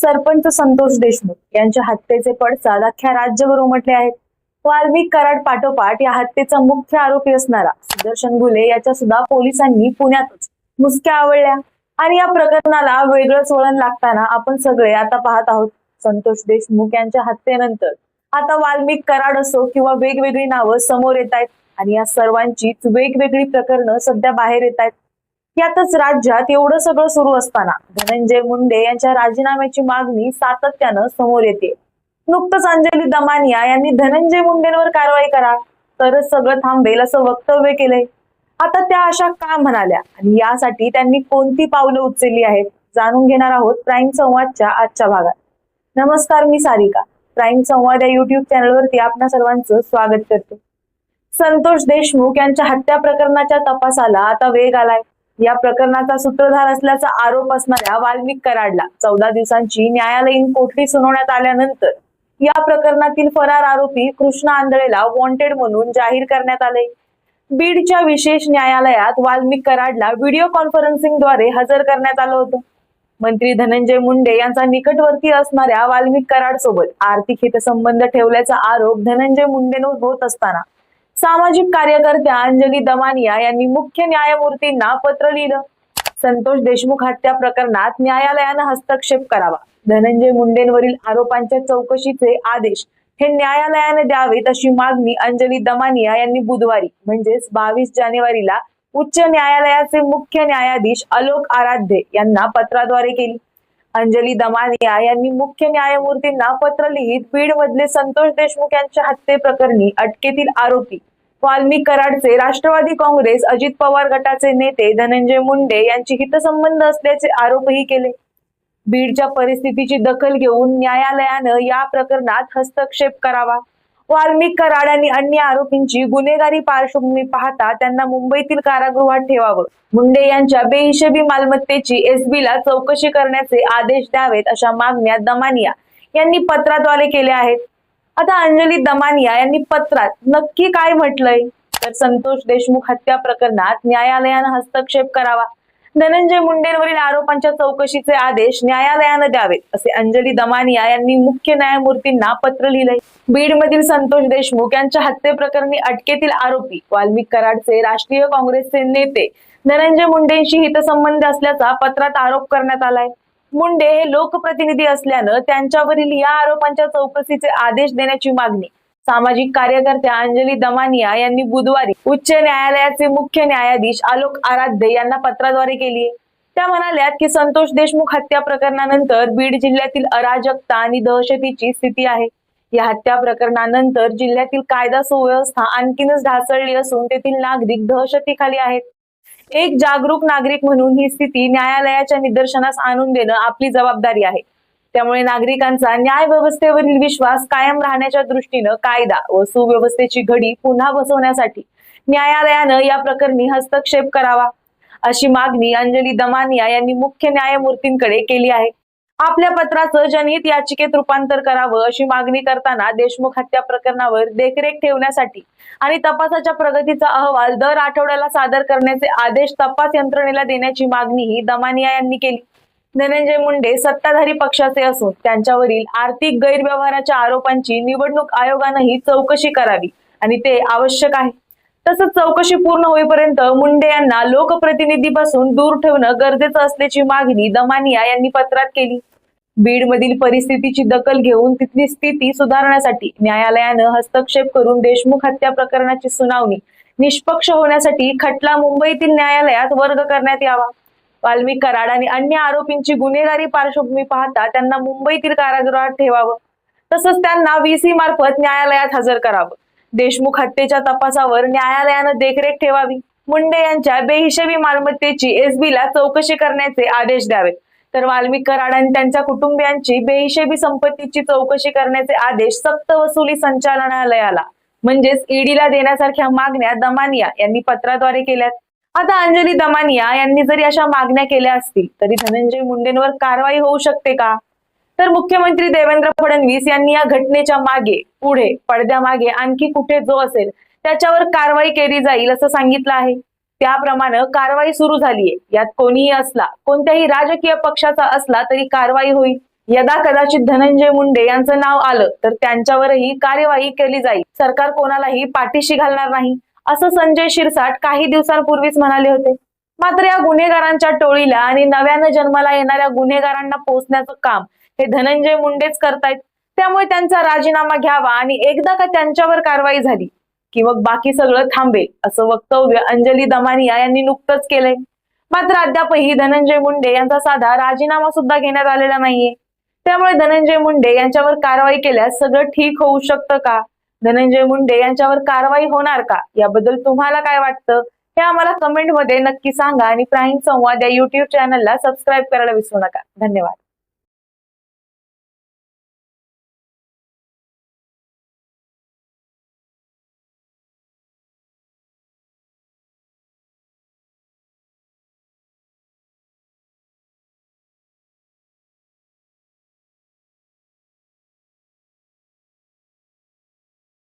सरपंच संतोष देशमुख यांच्या हत्येचे पडसाद अख्ख्या राज्यभर उमटले आहेत. वाल्मिक कराड पाठोपाठ या हत्येचा मुख्य आरोपी असणारा सुदर्शन गुले याच्या सुद्धा पोलिसांनी पुण्यातच मुसक्या आवडल्या आणि या प्रकरणाला वेगळंच वळण लागताना आपण सगळे आता पाहत आहोत. संतोष देशमुख यांच्या हत्येनंतर आता वाल्मिक कराड असो किंवा वेगवेगळी नावं समोर येत आहेत. आणि या सर्वांचीच वेगवेगळी प्रकरणं सध्या बाहेर येत आहेत. यातच राज्यात एवढं सगळं सुरू असताना धनंजय मुंडे यांच्या राजीनाम्याची मागणी सातत्यानं समोर येते. नुकतंच अंजली दमानिया यांनी धनंजय मुंडेंवर कारवाई करा तरच सगळं थांबेल असं वक्तव्य केलंय. आता त्या अशा का म्हणाल्या? आणि यासाठी त्यांनी कोणती पावलं उचलली आहेत? जाणून घेणार आहोत प्राईम संवादच्या आजच्या भागात. नमस्कार मी सारिका. प्राईम संवाद या युट्यूब चॅनलवरती आपणा सर्वांचं स्वागत करते. संतोष देशमुख यांच्या हत्या प्रकरणाच्या तपासाला आता वेग आलाय. या प्रकरणाचा सूत्रधार असल्याचा आरोप असणाऱ्या वाल्मिक कराडला चौदा दिवसांची न्यायालयीन कोठडी सुनावण्यात आल्यानंतर या प्रकरणातील फरार आरोपी कृष्णा आंधळेला वॉन्टेड म्हणून जाहीर करण्यात आले. बीडच्या विशेष न्यायालयात वाल्मिक कराडला व्हिडिओ कॉन्फरन्सिंगद्वारे हजर करण्यात आलं होतं. मंत्री धनंजय मुंडे यांचा निकटवर्ती असणाऱ्या वाल्मिक कराड सोबत आर्थिक हितसंबंध ठेवल्याचा आरोप धनंजय मुंडेंवर होत असताना सामाजिक कार्यकर्त्या अंजली दमानिया यांनी मुख्य न्यायमूर्तींना पत्र लिहिलं. संतोष देशमुख हत्या प्रकरणात न्यायालयानं हस्तक्षेप करावा. धनंजय मुंडेंवरील आरोपांच्या चौकशीचे आदेश हे न्यायालयाने द्यावेत अशी मागणी अंजली दमानिया यांनी बुधवारी म्हणजेच बावीस जानेवारीला उच्च न्यायालयाचे मुख्य न्यायाधीश अलोक आराध्ये यांना पत्राद्वारे केली. अंजली दमानिया यांनी मुख्य न्यायमूर्तींना पत्र लिहित बीड मधले संतोष देशमुख यांच्या हत्येप्रकरणी अटकेतील आरोपी वाल्मिक कराडचे राष्ट्रवादी काँग्रेस अजित पवार गटाचे नेते धनंजय मुंडे यांची हितसंबंध असल्याचे आरोपही केले. बीडच्या परिस्थितीची दखल घेऊन न्यायालयानं या प्रकरणात हस्तक्षेप करावा. वाल्मिक कराड आणि अन्य आरोपींची गुन्हेगारी पार्श्वभूमी पाहता त्यांना मुंबईतील कारागृहात ठेवावं. मुंडे यांच्या बेहिशेबी मालमत्तेची एसबी ला चौकशी करण्याचे आदेश द्यावेत अशा मागण्या दमानिया यांनी पत्राद्वारे केल्या आहेत. आता अंजली दमानिया यांनी पत्रात नक्की काय म्हटलंय? तर संतोष देशमुख हत्या प्रकरणात न्यायालयानं हस्तक्षेप करावा. धनंजय मुंडेंवरील आरोपांच्या चौकशीचे आदेश न्यायालयानं द्यावेत असे अंजली दमानिया यांनी मुख्य न्यायमूर्तींना पत्र लिहिलंय. बीडमधील संतोष देशमुख यांच्या हत्येप्रकरणी अटकेतील आरोपी वाल्मिक कराडचे राष्ट्रीय काँग्रेसचे नेते धनंजय मुंडेंशी हितसंबंध असल्याचा पत्रात आरोप करण्यात आलाय. मुंडे हे लोकप्रतिनिधी असल्यानं त्यांच्यावरील या आरोपांच्या चौकशीचे आदेश देण्याची मागणी. सामाजिक कार्यकर्त्या अंजली दमानिया यांनी बुधवारी उच्च न्यायालयाचे मुख्य न्यायाधीश आलोक आराध्य यांना पत्राद्वारे केली. आहे त्या म्हणाल्यात की संतोष देशमुख हत्या प्रकरणानंतर बीड जिल्ह्यातील अराजकता आणि दहशतीची स्थिती आहे. या हत्या प्रकरणानंतर जिल्ह्यातील कायदा सुव्यवस्था आणखीनच ढासळली असून तेथील नागरिक दहशतीखाली आहेत. एक जागरूक नागरिक म्हणून ही स्थिती न्यायालयाच्या निदर्शनास आणून देणं आपली जबाबदारी आहे. त्यामुळे नागरिकांचा न्याय व्यवस्थेवरील विश्वास कायम राहण्याच्या दृष्टीनं कायदा व सुव्यवस्थेची घडी पुन्हा बसवण्यासाठी न्यायालयानं या प्रकरणी हस्तक्षेप करावा अशी मागणी अंजली दमानिया यांनी मुख्य न्यायमूर्तींकडे केली आहे. आपल्या पत्राचं जनहित याचिकेत रूपांतर करावं अशी मागणी करताना देशमुख हत्या प्रकरणावर देखरेख ठेवण्यासाठी आणि तपासाच्या प्रगतीचा अहवाल दर आठवड्याला सादर करण्याचे आदेश तपास यंत्रणेला देण्याची मागणीही दमानिया यांनी केली. धनंजय मुंडे सत्ताधारी पक्षाचे असून त्यांच्यावरील आर्थिक गैरव्यवहाराच्या आरोपांची निवडणूक आयोगानंही चौकशी करावी आणि ते आवश्यक आहे. तसंच चौकशी पूर्ण होईपर्यंत मुंडे यांना लोकप्रतिनिधीपासून दूर ठेवणं गरजेचं असल्याची मागणी दमानिया यांनी पत्रात केली. बीडमधील परिस्थितीची दखल घेऊन तिथली स्थिती सुधारण्यासाठी न्यायालयानं हस्तक्षेप करून देशमुख हत्या प्रकरणाची सुनावणी निष्पक्ष होण्यासाठी खटला मुंबईतील न्यायालयात वर्ग करण्यात यावा. वाल्मिक कराड आणि अन्य आरोपींची गुन्हेगारी पार्श्वभूमी पाहता त्यांना मुंबईतील कारागृहात ठेवावं. तसंच त्यांना व्हीसी मार्फत न्यायालयात हजर करावं. देशमुख हत्येच्या तपासावर न्यायालयानं देखरेख ठेवावी. मुंडे यांच्या बेहिशेबी मालमत्तेची एसबी ला चौकशी करण्याचे आदेश द्यावेत. तर वाल्मिक कराड आणि त्यांच्या कुटुंबियांची बेहिशेबी संपत्तीची चौकशी करण्याचे आदेश सक्त वसुली संचालनालयाला म्हणजेच ईडीला देण्यासारख्या मागण्या दमानिया यांनी पत्राद्वारे केल्यात. आता अंजली दमानिया यांनी जरी अशा मागण्या केल्या असतील तरी धनंजय मुंडेंवर कारवाई होऊ शकते का? तर मुख्यमंत्री देवेंद्र फडणवीस यांनी या घटनेच्या मागे पुढे पडद्यामागे आणखी कुठे जो असेल त्याच्यावर कारवाई केली जाईल असं सांगितलं आहे. त्याप्रमाणे कारवाई सुरू झालीये. यात कोणीही असला कोणत्याही राजकीय पक्षाचा असला तरी कारवाई होईल. यदा कदाचित धनंजय मुंडे यांचं नाव आलं तर त्यांच्यावरही कार्यवाही केली जाईल. सरकार कोणालाही पाठीशी घालणार नाही. असं संजय शिरसाट काही दिवसांपूर्वीच म्हणाले होते. मात्र या गुन्हेगारांच्या टोळीला आणि नव्यानं जन्माला येणाऱ्या गुन्हेगारांना पोचण्याचं काम हे धनंजय मुंडेच करतायत. त्यामुळे त्यांचा राजीनामा घ्यावा आणि एकदा का त्यांच्यावर कारवाई झाली की मग बाकी सगळं थांबेल असं वक्तव्य अंजली दमानिया यांनी नुकतंच केलंय. मात्र अद्यापही धनंजय मुंडे यांचा साधा राजीनामा सुद्धा घेण्यात आलेला नाहीये. त्यामुळे धनंजय मुंडे यांच्यावर कारवाई केल्यास सगळं ठीक होऊ शकतं का? धनंजय मुंडे यांच्यावर कारवाई होणार का? याबद्दल तुम्हाला काय वाटतं? हे आम्हाला कमेंटमध्ये नक्की सांगा आणि प्राईम संवाद या युट्यूब चॅनलला सबस्क्राईब करायला विसरू नका. धन्यवाद.